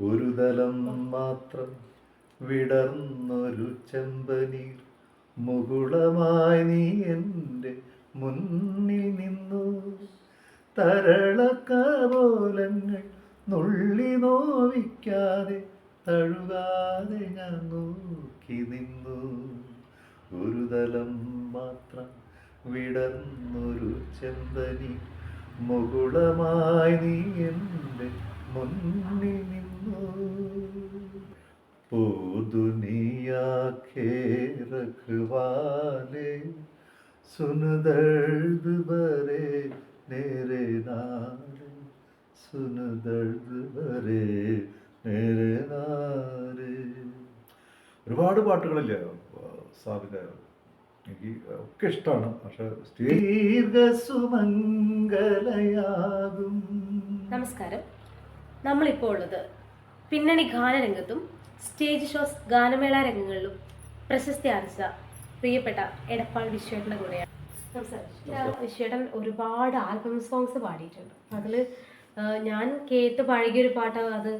ഒരു തലം മാത്രം വിടർന്നൊരു ചെമ്പനീർ. മുകുളമായി നീ എന്റെ മുന്നിൽ നിന്നു. തരളക്കാബോലങ്ങൾ നുള്ളി നോവിക്കാതെ തഴുകാതെ ഞാൻ നോക്കി നിന്നു. ഒരു തലം മാത്രം വിടർന്നൊരു ചെമ്പനി മുകുളമായി നീ എന്റെ മുന്നിൽ ओ दुनिया के रखवाले सुन दर्द भरे मेरे नारे सुन दर्द भरे मेरे नारे ഒരുപാട് പാട്ടുകളില്ലേ സാബിത എനിക്ക് ഒക്കെ ഇഷ്ടമാണ് പക്ഷെ ദീർഘസുമംഗലയാകും നമസ്കാരം നമ്മളിപ്പോൾ ഉള്ളത് പിന്നണി ഗാനരംഗത്തും സ്റ്റേജ് ഷോസ് ഗാനമേള രംഗങ്ങളിലും പ്രശസ്തി ആർജിച്ച പ്രിയപ്പെട്ട എടപ്പാൾ വിശ്വേട്ടന്റെ കൂടെയാണ്. നമസ്കാരം. വിശ്വേട്ടൻ ഒരുപാട് ആൽബം സോങ്സ് പാടിയിട്ടുണ്ട്. അതിൽ ഞാൻ കേട്ട് പഴകിയൊരു പാട്ട് അത്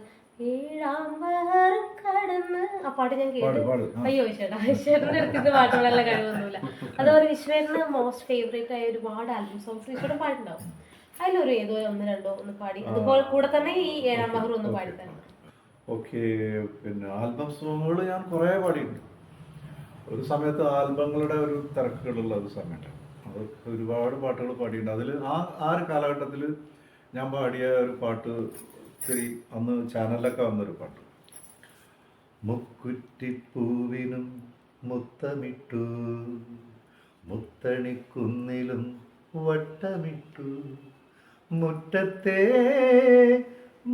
ഏഴാം വരം കടന്ന് ആ പാട്ട് ഞാൻ കേട്ടു. അയ്യോ വിശ്വേട്ടാ വിശ്വേട്ടന്റെ അടുത്ത് പാട്ടുകളെല്ലാം കഴിവൊന്നുമില്ല. അതുപോലെ വിശ്വേട്ടന് മോസ്റ്റ് ഫേവറേറ്റ് ആയ ഒരുപാട് ആൽബം സോങ്സ് വിശ്വേട്ടൻ പാട്ടുണ്ടാവും അതിലൊരു ഏതോ ഒന്ന് രണ്ടോ ഒന്ന് പാടി. അതുപോലെ കൂടെ തന്നെ ഈ ഏഴാം ബഹർ ഒന്ന് പാടി തന്നെ. ഓക്കെ പിന്നെ ആൽബം സോങ്ങുകൾ ഞാൻ കുറേ പാടിയിട്ടുണ്ട്. ഒരു സമയത്ത് ആൽബങ്ങളുടെ ഒരു തിരക്കുകളുള്ള ഒരു സമയത്താണ് അത് ഒരുപാട് പാട്ടുകൾ പാടിയിട്ടുണ്ട്. അതിൽ ആ ആ ഒരു കാലഘട്ടത്തിൽ ഞാൻ പാടിയ ഒരു പാട്ട് ഇത്തിരി അന്ന് ചാനലിലൊക്കെ വന്നൊരു പാട്ട്. മുക്കുറ്റിപ്പൂവിനും മുത്തമിട്ടു മുത്തണിക്കുന്നിലും വട്ടമിട്ടു. മുറ്റത്തെ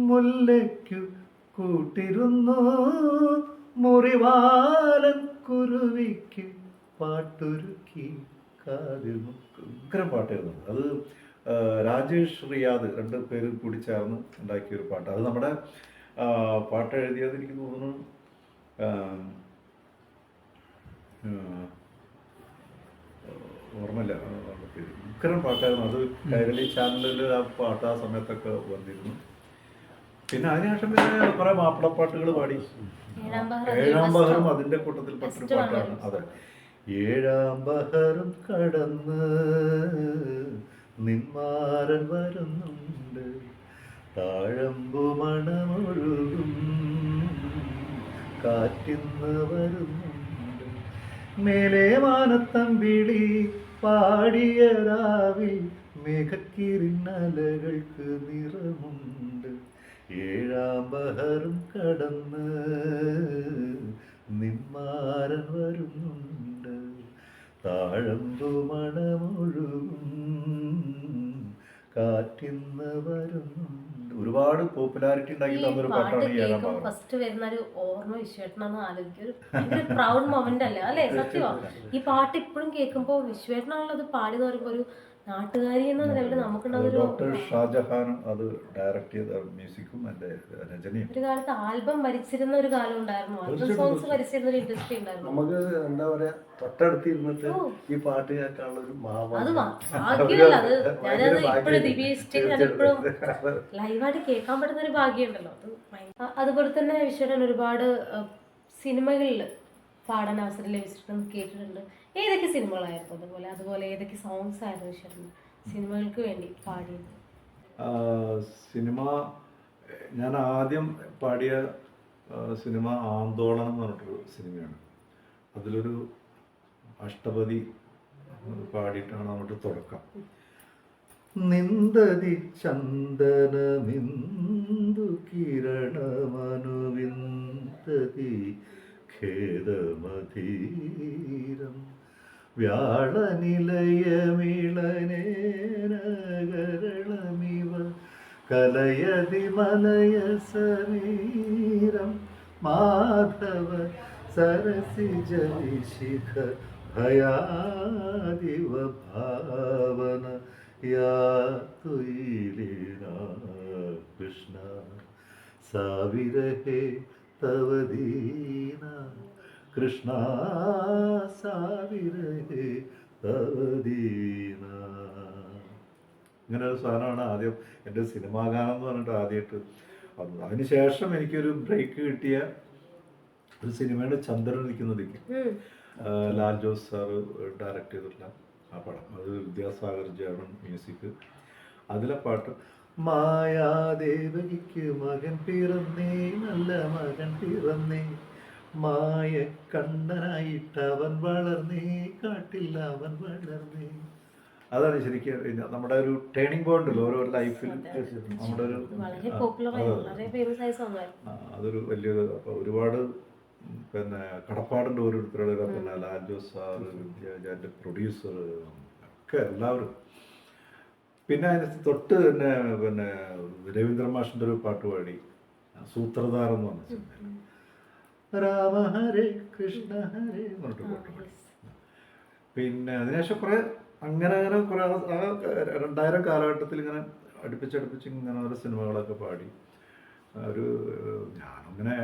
മുല്ലയ്ക്കു കൂട്ടിരുന്നു മുറിവാലൻ കുരുവിക്ക് പാട്ടൊരുക്കി കാതിൽ. ഉഗ്രം പാട്ടായിരുന്നു അത് രാജേഷ് റിയാദ് രണ്ട് പേര് കൂടി ചേർന്ന് ഉണ്ടാക്കിയ ഒരു പാട്ട്. അത് നമ്മുടെ പാട്ട് എഴുതിയത് എനിക്ക് തോന്നുന്നു ഓർമ്മയില്ല ഉഗ്രം പാട്ടായിരുന്നു. അത് കൈരളി ചാനലിൽ ആ പാട്ട് ആ സമയത്തൊക്കെ വന്നിരുന്നു. പിന്നെ അതിനുശേഷം പിന്നെ കുറെ മാപ്പിളപ്പാട്ടുകൾ പാടി. ഏഴാം ബഹറും അതിന്റെ കൂട്ടത്തിൽ പെട്ടൊരു പാട്ടാണ്. അതെ. ഏഴാം ബഹറും കടന്ന് നിന്മാരൻ വരുന്നുണ്ട്. താഴമ്പു മണമൊഴുകും കാറ്റിന്ന് വരുന്നുണ്ട്. മേലെ മാനത്തം പാടിയ രാവിൽ മേഘക്കിരിന്നലകൾക്ക് നിറമുണ്ട്. ഏഴാം ബഹറും കടന്ന് നിമ്മാര വരുന്നുണ്ട്. താഴമ്പു മണമൊഴുകും കാറ്റിന്ന് വരുന്നുണ്ട്. ഒരുപാട് പോപ്പുലാരിറ്റി ഉണ്ടാക്കി ഒരു തന്നൊരു പാട്ടാണ് ഈ ഏഴാം ബഹർ ഫസ്റ്റ് വരുന്ന ഒരു ഓർമ്മ വിശ്വേട്ടനാന്ന് ആലോചിക്കും. ഒരു പ്രൗഡ് മൊമെന്റ് അല്ലേ? അല്ലേ? സത്യമാ. ഈ പാട്ട് ഇപ്പോഴും കേൾക്കുമ്പോൾ അത് പാടി എന്ന് പറയുമ്പോൾ ഒരു നാട്ടുകാരി എന്ന നിലവിൽ നമുക്കുണ്ടാവുന്ന ഡോക്ടർ ഷാജഹാൻ അത് ഡയറക്റ്റ് ചെയ്ത മ്യൂസിക്കും എന്റെ രചനയും. ഒരു കാലത്ത് ആൽബം ഭരിച്ചിരുന്ന ഒരു കാലം ഉണ്ടായിരുന്നു. ആൽബം സോങ്സ് ഭരിച്ചിരുന്ന ഒരു ഇൻഡസ്ട്രി ഉണ്ടായിരുന്നു. നമുക്ക് എന്താ പറയാ തൊട്ടടുത്ത് ഇരുന്നിട്ട് ഈ പാട്ട് കേൾക്കാനുള്ള ഒരു അത് മാവാണ് ഭാഗ്യമല്ല അത് ഞാനത് ഇപ്പോഴും ഭാഗ്യം. ദിവ്യസ്റ്റ് ലൈവായിട്ട് കേൾക്കാൻ പറ്റുന്ന ഒരു ഭാഗ്യമുണ്ടല്ലോ. അത് അതുപോലെ തന്നെ വിശ്വരൻ ഒരുപാട് സിനിമകളിൽ പാടാൻ അവസരം ലഭിച്ചിട്ടുണ്ട്. കേട്ടിട്ടുണ്ട്. ഏതൊക്കെ സിനിമകളായിരുന്നു അതുപോലെ? അതുപോലെ ഏതൊക്കെ സോങ്സ് ആയിരുന്നു ശർമ്മ സിനിമകൾക്ക് വേണ്ടി പാടിയത്? സിനിമ ഞാൻ ആദ്യം പാടിയ സിനിമ ആന്തോളനം എന്ന് പറഞ്ഞിട്ടൊരു സിനിമയാണ്. അതിലൊരു അഷ്ടപതി പാടിയിട്ടാണ് നമ്മുടെ തുടക്കം. നിന്ദതി ചന്ദനമിന്ദു കിരണമനുവിന്ദതി ഖേദമധീരം. വ്യാളനിലയമിളനേനകരളമിവ കലയതി മലയ സമീരം മാധവ സരസിജലിശിഖ ഭയാദിവ ഭാവന യാ തുയിലിന കൃഷ്ണ സാവിരഹേ തവദീന കൃഷ്ണ സാവിരഹേ തവദീന. ഇങ്ങനെ ഒരു സാധനമാണ് ആദ്യം എന്റെ സിനിമാ ഗാനം എന്ന് പറഞ്ഞിട്ട് ആദ്യമായിട്ട് വന്നത്. അതിനുശേഷം എനിക്കൊരു ബ്രേക്ക് കിട്ടിയ ഒരു സിനിമയുടെ ചന്ദ്രൻ ഇരിക്കുന്നതിക്ക് ഉം. ലാൽ ജോസ് സാറ് ഡയറക്റ്റ് ചെയ്തിട്ടുള്ള ആ പടം. അത് വിദ്യാസാഗർ ജയവൺ മ്യൂസിക്. അതിലെ പാട്ട് മായാദേവകിക്ക് മകൻ പിറന്നേ നല്ല മകൻ പിറന്നേ. മായ കണ്ണനായിട്ട് അവൻ വളർന്നേ കാട്ടില്ല അവൻ വളർന്നേ. അതാണ് ശരിക്കും നമ്മുടെ ഒരു ടേണിംഗ് പോയിന്റ് ഓരോ ലൈഫിൽ നമ്മുടെ ഒരു അതൊരു വലിയൊരു അപ്പോൾ ഒരുപാട് പിന്നെ കടപ്പാടിന്റെ ഓരോരുത്തരുടെ പിന്നെ ലാൽജോ സാർ സാറ് വിദ്യാജാന്റെ പ്രൊഡ്യൂസർ ഒക്കെ എല്ലാവരും. പിന്നെ അതിന് തൊട്ട് തന്നെ പിന്നെ രവീന്ദ്ര മാഷിന്റെ ഒരു പാട്ട് പാടി സൂത്രധാരം എന്ന് പറഞ്ഞ സിനിമ രാമ ഹരേ കൃഷ്ണ ഹരേ എന്നിട്ട് പാട്ട്. പാടി പിന്നെ അതിനുശേഷം കുറെ അങ്ങനെ അങ്ങനെ കുറെ ആ രണ്ടായിരം കാലഘട്ടത്തിൽ ഇങ്ങനെ അടുപ്പിച്ചടുപ്പിച്ച് ഇങ്ങനെ ഓരോ സിനിമകളൊക്കെ പാടി. ഒരു ഞാനങ്ങനെ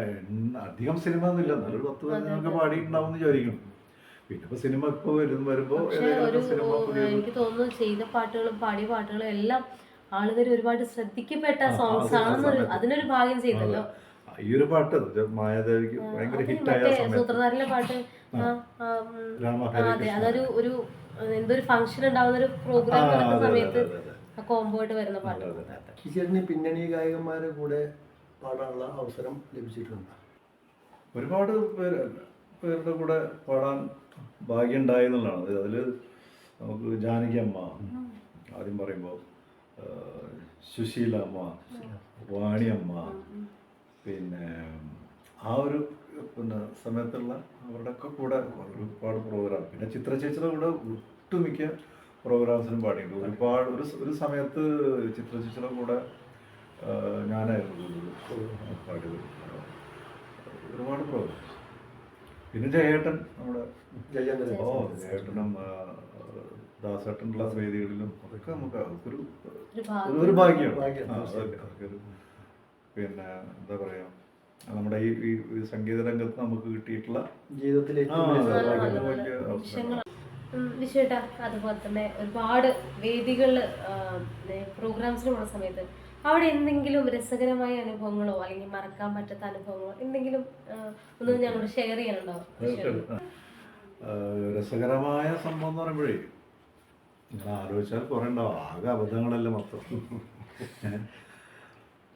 അധികം സിനിമ ഒന്നുമില്ല. നല്ലൊരു പത്ത് പതിനൊക്കെ പാടിയിട്ടുണ്ടാവും എന്ന് വിചാരിക്കണം പിന്നെ ഇപ്പൊ സിനിമ ഇപ്പൊ വരും വരുമ്പോ എനിക്ക് തോന്നുന്നു ചെയ്ത പാട്ടുകളും പാടിയ പാട്ടുകളും എല്ലാം ആളുകൾ ഒരുപാട് ശ്രദ്ധിക്കപ്പെട്ട സോങ്സ് ആണെന്നൊരു അതിനൊരു ഭാഗ്യം ചെയ്തല്ലോ. ഈ ഒരു പാട്ട് മായാദേവിക്ക് ഭയങ്കര ഹിറ്റായ പാട്ട്. ഹരേ അതെ. അതൊരു ഒരു എന്തൊരു ഫംഗ്ഷൻ ഉണ്ടാവുന്ന ഒരു പ്രോഗ്രാം നടക്കുന്ന സമയത്ത്. കോംബോ ആയിട്ട് വരുന്ന പാട്ട്. കിഷോറിന് പിന്നണി ഗായകന്മാരെ കൂടെ പാടാനുള്ള അവസരം ലഭിച്ചിട്ടുണ്ട്? ഒരുപാട് പേര് പേരുടെ കൂടെ പാടാൻ ഭാഗ്യം ഉണ്ടായി എന്നുള്ളതാണ്. അതിൽ നമുക്ക് ജാനകി അമ്മ ആദ്യം പറയുമ്പോൾ സുശീലമ്മ വാണിയമ്മ വാണി അമ്മ പിന്നെ ആ ഒരു പിന്നെ സമയത്തുള്ള അവരുടെയൊക്കെ കൂടെ ഒരുപാട് പ്രോഗ്രാം പിന്നെ ചിത്ര ചേച്ചിയുടെ കൂടെ ഒട്ടുമിക്ക പ്രോഗ്രാംസിനും പാടിയിട്ടുണ്ട്. ഒരുപാട് ഒരു ഒരു സമയത്ത് ചിത്ര ചേച്ചിയുടെ കൂടെ ഞാനായിരുന്നു പാടി പാടിയത്. ഒരുപാട് പ്രോഗ്രാം പിന്നെ ജയേട്ടൻ നമ്മുടെ ജയേന്ദ്രൻ ഓ ജയേട്ടനും ദാസേട്ടനുള്ള വേദികളിലും അതൊക്കെ നമുക്ക് ഒരു ഒരു ഭാഗ്യമാണ്. അതൊക്കെ പിന്നെ എന്താ പറയാ നമ്മുടെ ഈ ഈ സംഗീത രംഗത്ത് നമുക്ക് കിട്ടിയിട്ടുള്ള ജീവിതത്തിലേക്ക് അതുപോലെ തന്നെ ഒരുപാട് വേദികളിൽ പ്രോഗ്രാംസിന് പോകുന്ന സമയത്ത് അവിടെ എന്തെങ്കിലും രസകരമായ അനുഭവങ്ങളോ അല്ലെങ്കിൽ മറക്കാൻ പറ്റാത്ത അനുഭവങ്ങളോ എന്തെങ്കിലും ഒന്ന് ഞങ്ങളോട് ഷെയർ ചെയ്യാനുണ്ടോ. രസകരമായ സംഭവം എന്ന് പറയുമ്പോഴേ ഇങ്ങനെ ആലോചിച്ചാൽ കുറേ ഉണ്ടാവും. ആകെ അബദ്ധങ്ങളല്ലേ മൊത്തം.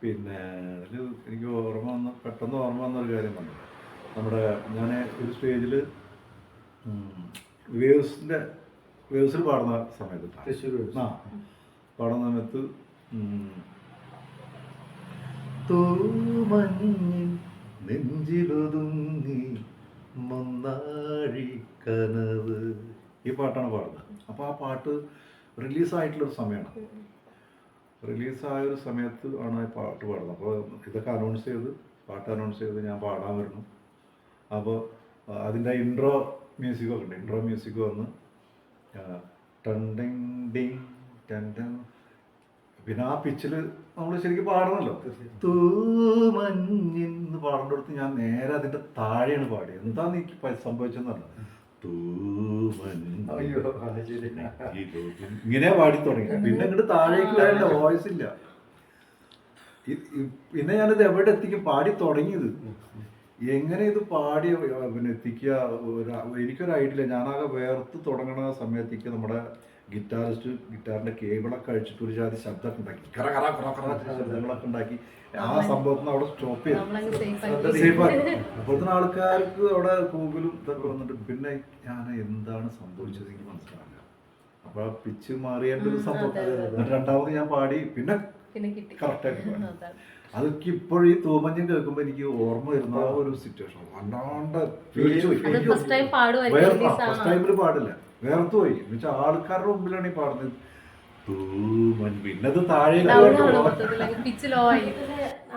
പിന്നെ അതിൽ എനിക്ക് ഓർമ്മ വന്ന പെട്ടെന്ന് ഓർമ്മ വന്ന ഒരു കാര്യം വന്നു. നമ്മുടെ ഞാൻ ഒരു സ്റ്റേജിൽ വേവ്സിന്റെ വേവ്സിൽ പാടുന്ന സമയത്ത് തൃശ്ശൂർ ആ പാടുന്ന സമയത്ത് തൂമഞ്ഞിൻ നെഞ്ചിലൊതുങ്ങി മൊന്നാഴി കനവ്. ഈ പാട്ടാണ് പാടുന്നത്. അപ്പോൾ ആ പാട്ട് റിലീസായിട്ടുള്ളൊരു സമയമാണ്. റിലീസായ ഒരു സമയത്ത് ആണ് പാട്ട് പാടുന്നത്. അപ്പോൾ ഇതൊക്കെ അനൗൺസ് ചെയ്ത് പാട്ട് അനൗൺസ് ചെയ്ത് ഞാൻ പാടാൻ വരുന്നു. അപ്പോൾ അതിന്റെ ഇൻട്രോ മ്യൂസിക്കൊക്കെ ഉണ്ട്. ഇൻട്രോ മ്യൂസിക് വന്ന് ടണ്ടിങ് ഡിങ് ഡിങ് ടൻ ടൻ. പിന്നെ ആ പിച്ചിൽ നമ്മൾ ശരിക്കും പാടണമല്ലോ തൂമഞ്ഞിന്ന് പാടേണ്ടടുത്ത് ഞാൻ നേരെ അതിന്റെ താഴെയാണ് പാടിയത്. എന്താന്ന് എനിക്ക് പ- ഇങ്ങനെ പാടി തുടങ്ങി. പിന്നെ ഇങ്ങോട്ട് താഴേക്ക് വേണ്ട വോയിസ് ഇല്ല. പിന്നെ ഞാനിത് എവിടെ എത്തിക്കും? പാടി തുടങ്ങിയത്. എങ്ങനെ ഇത് പാടി പിന്നെ എത്തിക്കുക? എനിക്കൊരു ഐഡിയ ഞാനാകെ വേർത്ത് തുടങ്ങണ സമയത്തേക്ക് നമ്മുടെ ഗിറ്റാറിസ്റ്റ് ഗിറ്റാറിന്റെ കേബിളൊക്കെ അഴിച്ചിട്ട് ഒരു ജാതി ശബ്ദമൊക്കെ ഉണ്ടാക്കി. കറ കറ കറ കറ ശബ്ദങ്ങളൊക്കെ ഉണ്ടാക്കി. ആ സംഭവത്തിന് അവിടെ സ്റ്റോപ്പ് ചെയ്തു. അപ്പോഴത്തെ. ആൾക്കാർക്ക് അവിടെ ഗൂഗിളും ഇതൊക്കെ വന്നിട്ട് പിന്നെ ഞാൻ എന്താണ് സംഭവിച്ചത് എനിക്ക് മനസ്സിലാവില്ല. അപ്പൊ പിച്ച് മാറിയേണ്ട ഒരു സംഭവം. എന്നിട്ട് രണ്ടാമത് ഞാൻ പാടി പിന്നെ കറക്റ്റായിട്ട് പാടി. അതാണ്. അതൊക്കെ ഇപ്പോഴും ഈ തൂമഞ്ഞം കേൾക്കുമ്പോ എനിക്ക് ഓർമ്മ വരുന്ന ആ ഒരു സിറ്റുവേഷൻ വല്ലാണ്ട് പേടിച്ചു പോയി. അത് ഫസ്റ്റ് ടൈം പാടുമായിരിക്കും വേർത്ത് ഫസ്റ്റ് ടൈമിൽ പാടില്ല. വേർത്തു പോയി എന്നുവെച്ചാൽ ആൾക്കാരുടെ മുമ്പിലാണ് ഈ പാടുന്നത്. പിന്നത് താഴെ.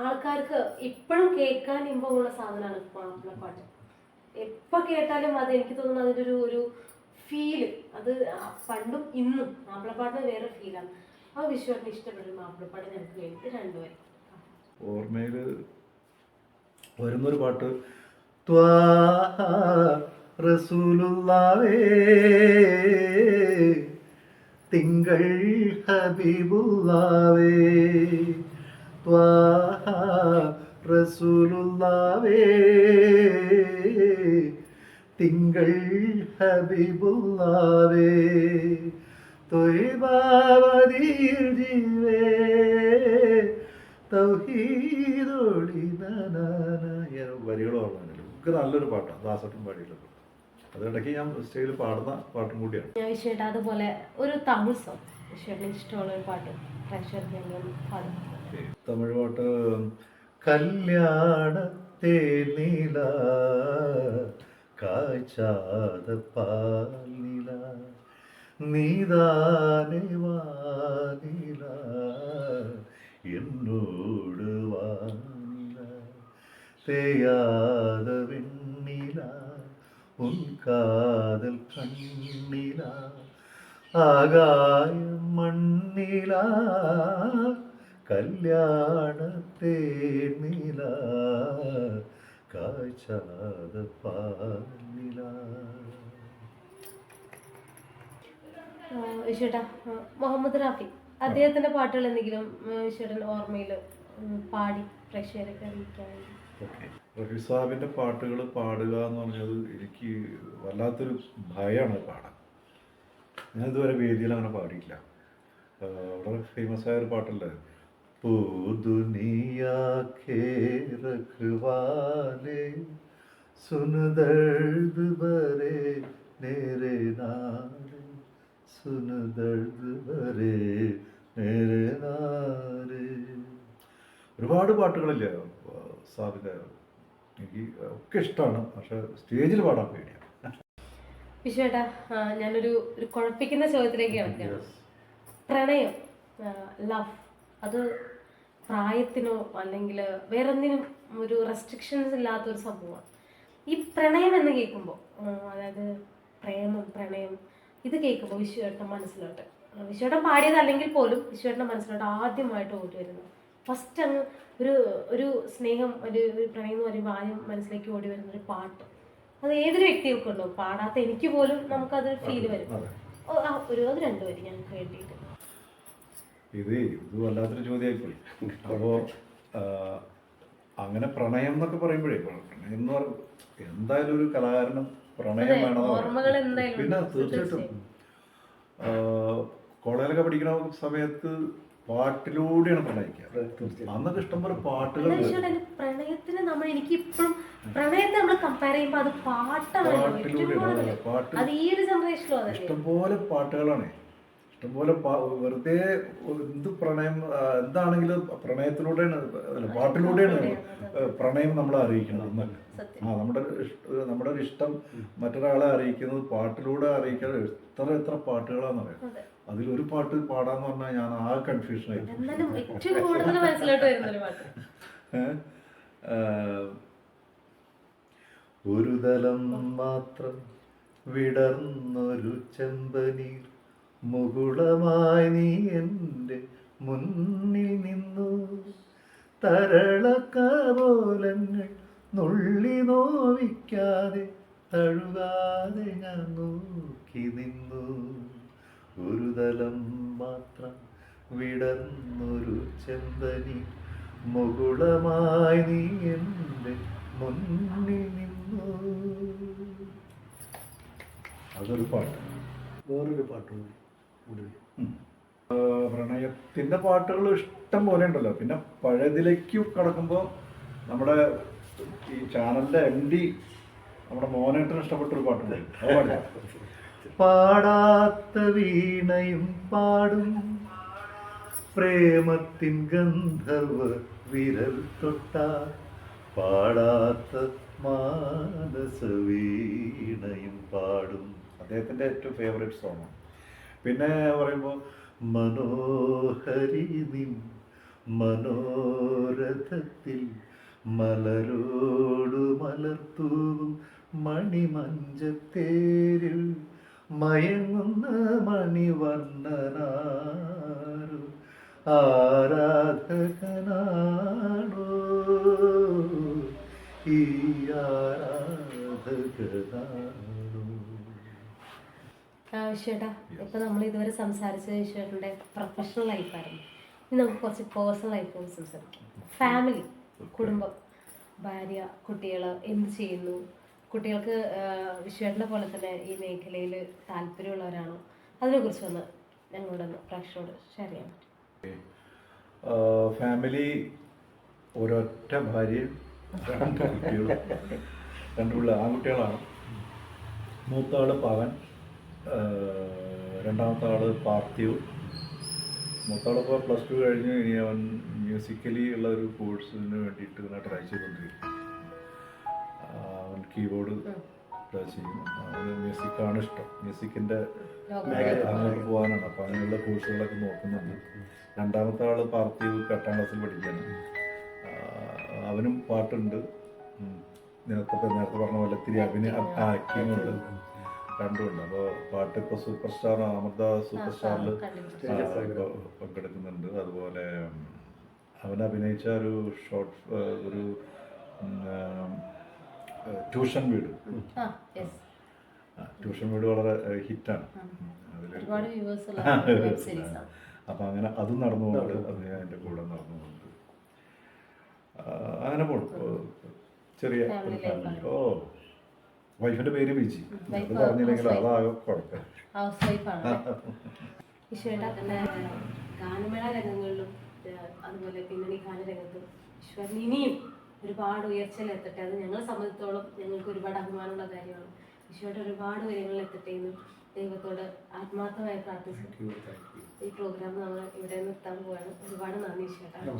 ആൾക്കാർക്ക് ഇപ്പോഴും കേൾക്കാൻ ഇമ്പമുള്ള സാധനമാണ് മാപ്പിളപ്പാട്ട് എപ്പോ കേട്ടാലും അത് എനിക്ക് തോന്നുന്നു അതിന്റെ ഒരു ഒരു ഫീൽ അത് പണ്ടും ഇന്നും മാപ്പിളപ്പാട്ടിന് വേറെ ഫീലാണ് ആ വിശ്വാസിന് ഇഷ്ടപ്പെട്ടൊരു മാപ്പിളപ്പാട്ട് ഞങ്ങൾക്ക് വേണ്ടി രണ്ടുപേരും. ഓർമ്മയിൽ വരുന്നൊരു പാട്ട്. ത്വാഹ റസൂലുള്ളാവേ തിങ്കൾ ഹബീബുള്ളാവേ ത്വാഹ റസൂലുള്ളാവേ തിങ്കൾ ഹബീബുള്ളാവേ തൊയ്ബാവതിയിൽ ജീവേ തൗഹീദോളി വരികൾ വരികളോ നല്ലൊരു പാട്ടാണ് ദാസട്ടും പാടിയിട്ടുള്ളത് അതിടയ്ക്ക് ഞാൻ സ്റ്റേജിൽ പാടുന്ന പാട്ടും കൂടിയാണ്. ഞാൻ വിഷയമായിട്ട് അതുപോലെ ഒരു തമിഴ് സോങ്. ഇഷ്ടമുള്ള ഒരു പാട്ട് തമിഴ് പാട്ട് കല്യാണത്തെ നീല കാച്ചാത പാലില നീതാനെ എന്നോട് വാനില തെയ്യാതവിൻ കാതൽ കണ്ണില ആകായം മണ്ണില കല്യാണത്തെ നില കാഴ്ചാത പാനില മുഹമ്മദ് റാഫി അദ്ദേഹത്തിന്റെ പാട്ടുകൾ എന്തെങ്കിലും ഓർമ്മയിൽ പാടി പ്രേക്ഷകരൊക്കെ അറിയിക്കാൻ വേണ്ടി ഓക്കെ റഫി സാഹിബിന്റെ പാട്ടുകൾ പാടുക എന്ന് പറഞ്ഞത് എനിക്ക് വല്ലാത്തൊരു ഭയമാണ് പാടാൻ. ഞാൻ ഇതുവരെ വേദിയിൽ അങ്ങനെ പാടിയില്ല വളരെ ഫേമസ് ആയ ഒരു പാട്ടല്ലേ? സുൻ ദർദ് ഭരെ മേരെ നാരെ സുൻ ദർദ് മേരെ നാരെ ഒരുപാട് പാട്ടുകളില്ലേ സാബിന്റെ എനിക്ക് ഒക്കെ ഇഷ്ടമാണ്. പക്ഷെ സ്റ്റേജിൽ പാടാൻ പേടിയാണ് വിഷേട്ടാ ഞാനൊരു ഒരു കുഴപ്പിക്കുന്ന ചോദ്യത്തിലേക്ക് കിടക്കുകയാണ് പ്രണയം ലവ് അത് പ്രായത്തിനോ അല്ലെങ്കിൽ വേറൊന്നിനും ഒരു റെസ്ട്രിക്ഷൻസ് ഇല്ലാത്ത ഒരു സംഭവമാണ്. ഈ പ്രണയം എന്ന് കേൾക്കുമ്പോൾ അതായത് പ്രേമം പ്രണയം ഇത് കേൾക്കുമ്പോൾ വിശ്വേട്ടൻ മനസ്സിലോട്ട് വിശ്വേട്ടൻ പാടിയതല്ലെങ്കിൽ പോലും വിശ്വേട്ടന്റെ മനസ്സിലോട്ട് ആദ്യമായിട്ട് ഓടി വരുന്നത് ഫസ്റ്റ് അങ്ങ് ഒരു ഒരു സ്നേഹം ഒരു ഒരു പ്രണയം എന്ന് പറയുമ്പോൾ ആദ്യം മനസ്സിലേക്ക് ഓടി വരുന്ന ഒരു പാട്ട്. അത് ഏതൊരു വ്യക്തികൾക്കും ഉണ്ടോ? പാടാത്ത എനിക്ക് പോലും നമുക്കത് ഫീൽ വരും. ഒരു അത് രണ്ടു രണ്ടുപേരും ഞങ്ങൾക്ക് വേണ്ടിയിട്ട് ഇത് ഇത് വല്ലാത്തൊരു ചോദ്യമായിപ്പോയി അപ്പോൾ അങ്ങനെ പ്രണയം എന്നൊക്കെ പറയുമ്പോഴേ പ്രണയം എന്ന് പറ എന്തായാലും ഒരു കലാകാരനും പ്രണയം വേണമെന്ന് പിന്നെ തീർച്ചയായിട്ടും കോളേജിലൊക്കെ പഠിക്കുന്ന സമയത്ത് പാട്ടിലൂടെയാണ് പ്രണയിക്കുക. തീർച്ചയായും അന്നൊക്കെ ഇഷ്ടംപോലെ പാട്ടുകൾ പ്രണയത്തിന് നമ്മൾ എനിക്ക് ഇപ്പോഴും പ്രണയത്തെ നമ്മൾ കമ്പയർ ചെയ്യുമ്പോൾ അത് പാട്ടാണ് കൂടുതൽ പാട്ട് അത് ഈ ഒരു ജനറേഷനിലും ഇഷ്ടംപോലെ പാട്ടുകളാണ്. ഇഷ്ടംപോലെ വെറുതെ എന്ത് പ്രണയം എന്താണെങ്കിലും പ്രണയത്തിലൂടെയാണ് അല്ല പാട്ടിലൂടെയാണ് പ്രണയം നമ്മളെ അറിയിക്കുന്നത് എന്നല്ല സത്യം. ആ നമ്മുടെ നമ്മുടെ ഒരു ഇഷ്ടം മറ്റൊരാളെ അറിയിക്കുന്നത് പാട്ടിലൂടെ അറിയിക്കാൻ എത്ര എത്ര പാട്ടുകളാണെന്ന് പറയാം ഒരു അതിലൊരു പാട്ട് പാടാന്ന് പറഞ്ഞാൽ ഞാൻ ആ വരുന്നൊരു പാട്ട്. ഒരു തലം മാത്രം വിടർന്നൊരു ചെമ്പനീർ മുകുളമായി നീ എന്റെ മുന്നിൽ നിന്നു. തരളക്കപോലങ്ങൾ നുള്ളി നോവിക്കാതെ തഴുകാതെ ഞാൻ നോക്കി നിന്നു. ഒരു തലം മാത്രം വിടർന്നൊരു ചെന്തനി. മുകുളമായി നീ എന്റെ മുന്നിൽ നിന്നു. അതൊരു പാട്ട്. വേറൊരു പാട്ട് കൂടി ആ, പ്രണയത്തിന്റെ പാട്ടുകൾ ഇഷ്ടം പോലെ ഉണ്ടല്ലോ. പിന്നെ പഴയതിലേക്ക് കടക്കുമ്പോൾ നമ്മുടെ ഈ ചാനലിന്റെ എം ഡി നമ്മുടെ മോനേട്ടന് ഇഷ്ടപ്പെട്ടൊരു പാട്ടുണ്ട്. അത് പാടില്ല. പാടാത്ത വീണയും പാടും. പ്രേമത്തിൻ ഗന്ധർവ വിരൽ തൊട്ട പാടാത്ത മാനസ വീണയും പാടും. അദ്ദേഹത്തിന്റെ ഏറ്റവും ഫേവറേറ്റ് സോങ്ങാണ് പിന്നെ പറയുമ്പോൾ മനോഹരി നിൻ മനോരഥത്തിൽ മലരോടു മലർത്തൂവും മണിമഞ്ചത്തേരിൽ മയങ്ങുന്ന മണിവർണനാരു ആരാധകനാടു ഈ ആരാധകനാണോ? വിശ്വേട്ടാ ഇപ്പൊ നമ്മൾ ഇതുവരെ സംസാരിച്ച വിശ്വേട്ടന്റെ പ്രൊഫഷണൽ ലൈഫായിരുന്നു ഇനി നമുക്ക് കുറച്ച് പേഴ്സണൽ ലൈഫിൽ സംസാരിക്കാം. ഫാമിലി കുടുംബം ഭാര്യ കുട്ടികൾ എന്ത് ചെയ്യുന്നു? കുട്ടികൾക്ക് വിശ്വേട്ടനെ പോലെ തന്നെ ഈ മേഖലയിൽ താല്പര്യമുള്ളവരാണോ? അതിനെക്കുറിച്ച് ഒന്ന് ഞങ്ങളോടൊന്ന് പ്രേക്ഷകരോട് ഷെയർ ചെയ്യാൻ പറ്റും. ഫാമിലി ഒരൊറ്റ ഭാര്യ രണ്ട് കുട്ടികളും. ആൺകുട്ടികളാണ്. മൂത്ത ആൾ പവൻ രണ്ടാമത്തെ ആൾ പാർത്ഥിവ്. മൂത്ത പ്ലസ് ടു കഴിഞ്ഞ് ഇനി അവൻ മ്യൂസിക്കലി ഉള്ള ഒരു കോഴ്സിന് വേണ്ടിയിട്ട് ഇങ്ങനെ ട്രൈ ചെയ്തുകൊണ്ടിരിക്കും കീബോർഡ് ചെയ്യും. അവന് മ്യൂസിക്കാണ് ഇഷ്ടം. മ്യൂസിക്കിന്റെ അങ്ങോട്ട് പോകാനാണ് അപ്പോൾ അതിനുള്ള കോഴ്സുകളൊക്കെ നോക്കുന്നുണ്ട്. രണ്ടാമത്തെ ആൾ പാർത്ഥിവ് എട്ടാം ക്ലാസ്സിൽ പഠിക്കുകയാണ്. അവനും പാട്ടുണ്ട്. നേരത്തെ നേരത്തെ പറഞ്ഞ പോലെ ഇത്തിരി അഭിനയ ആക്ടിങ് ഉണ്ട്. രണ്ടും അപ്പോൾ പാട്ട് ഇപ്പോൾ സൂപ്പർ സ്റ്റാർ അമൃത സൂപ്പർ സ്റ്റാറിൽ പങ്കെടുക്കുന്നുണ്ട്. അതുപോലെ അവൻ അഭിനയിച്ച ഒരു ഷോർട്ട് ഒരു ട്യൂഷൻ വീട്. ട്യൂഷൻ വീട് വളരെ ഹിറ്റാണ്. അപ്പം അങ്ങനെ അതും നടന്നു അത് ഞാൻ എന്റെ കൂടെ നടന്നു പോകുന്നത് അങ്ങനെ പോണു. ചെറിയ ഒരു ഫാമിലി ഓ വൈഫിന്റെ പേര് വിജി. അത് പറഞ്ഞില്ലെങ്കിൽ. അതാകെ കുഴപ്പം. ഗാനമേള രംഗങ്ങളിലും അതുപോലെ പിന്നണി ഗാനരംഗത്തും ഈശ്വരൻ ഇനിയും ഒരുപാട് ഉയർച്ചയിലെത്തട്ടെ അത് ഞങ്ങളെ സംബന്ധിച്ചോളം ഞങ്ങൾക്ക് ഒരുപാട് അഭിമാനമുള്ള കാര്യമാണ്. ഈശോയുടെ ഒരുപാട് ഉയരങ്ങളിൽ എത്തട്ടെ എന്ന് ദൈവത്തോട് ആത്മാർത്ഥമായി പ്രാർത്ഥിച്ചു. ഈ പ്രോഗ്രാം നമ്മൾ ഇവിടെ നിർത്താൻ പോവാണ്. ഒരുപാട് നന്ദി ഈശോട്ടാണ്